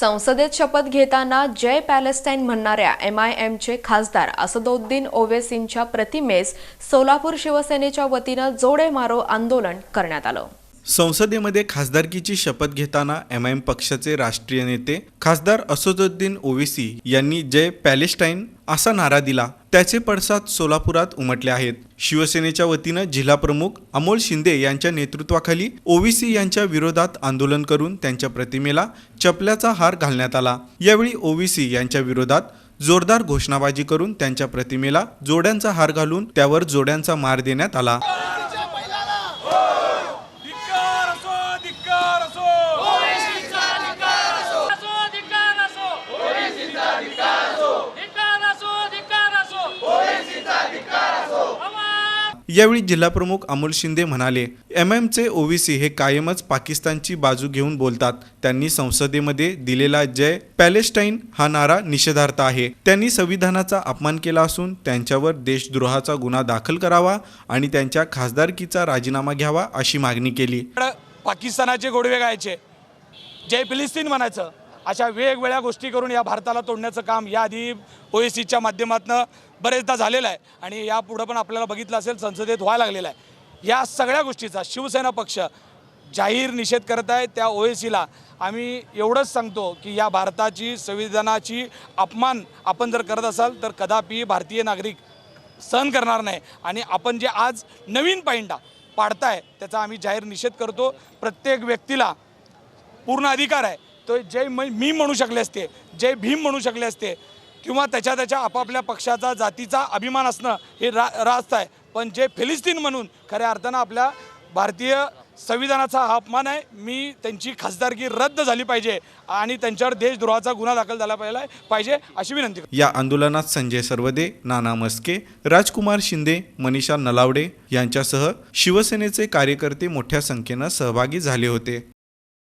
संसदेत शपथ घेताना जय पॅलेस्टाईन म्हणणाऱ्या एम आय एमचे खासदार असदोद्दीन ओवेसींच्या प्रतिमेस सोलापूर शिवसेनेच्या वतीनं जोडे मारो आंदोलन करण्यात आलं. संसदेमध्ये खासदारकीची शपथ घेताना एम आय एम पक्षाचे राष्ट्रीय नेते खासदार असदुद्दीन ओवेसी यांनी जय पॅलेस्टाईन असा नारा दिला. त्याचे पडसाद सोलापुरात उमटले आहेत. शिवसेनेच्या वतीनं जिल्हा प्रमुख अमोल शिंदे यांच्या नेतृत्वाखाली ओवीसी यांच्या विरोधात आंदोलन करून त्यांच्या प्रतिमेला चपल्याचा हार घालण्यात आला. यावेळी ओवीसी यांच्या विरोधात जोरदार घोषणाबाजी करून त्यांच्या प्रतिमेला जोड्यांचा हार घालून त्यावर जोड्यांचा मार देण्यात आला धिक्कार असो धिक्कार असो असो धिक्कार असो धिक्कार असो धिक्कार असो आवाज यावेळी जिल्हाप्रमुख अमोल शिंदे म्हणाले एम एमचे ओवीसी हे कायमच पाकिस्तानची बाजू घेऊन बोलतात. त्यांनी संसदेमध्ये दिलेला जय पॅलेस्टाईन हा नारा निषेधार्थ आहे. त्यांनी संविधानाचा अपमान केला असून त्यांच्यावर देशद्रोहाचा गुन्हा दाखल करावा आणि त्यांच्या खासदारकीचा राजीनामा घ्यावा अशी मागणी केली. पाकिस्तानाचे गोडवे गायचे. जय फिलिस्तीन म्हणायचं. अशा वेगवेगळ्या गोष्टी करून या भारताला तोडण्याचं काम याआधी ओ एस सीच्या माध्यमातून बरेचदा झालेलं आहे. आणि यापुढं पण आपल्याला बघितलं असेल संसदेत व्हायला लागलेलं आहे. या सगळ्या गोष्टीचा शिवसेना पक्ष जाहीर निषेध करत आहे. त्या ओ एस सीला आम्ही एवढंच सांगतो की या भारताची संविधानाची अपमान आपण जर करत असाल तर कदापि भारतीय नागरिक सहन करणार नाही. आणि आपण जे आज नवीन पायंडा पाडताय त्याचा आम्ही जाहीर निषेध करतो. प्रत्येक व्यक्तीला पूर्ण अधिकार आहे. तो जय मी म्हणू शकले असते जय भीम म्हणू शकले असते किंवा त्याच्या त्याच्या आपापल्या पक्षाचा जातीचा अभिमान असणं हे रा रास्त आहे. पण जे फिलिस्तीन म्हणून खऱ्या अर्थानं आपल्या भारतीय संविधानाचा हा अपमान आहे. मी त्यांची खासदारकी रद्द झाली पाहिजे आणि त्यांच्यावर देशद्रोहाचा गुन्हा दाखल झाला पाहिला पाहिजे अशी विनंती या आंदोलनात संजय सर्वदे नाना मस्के राजकुमार शिंदे मनीषा नलावडे यांच्यासह शिवसेनेचे कार्यकर्ते मोठ्या संख्येनं सहभागी झाले होते.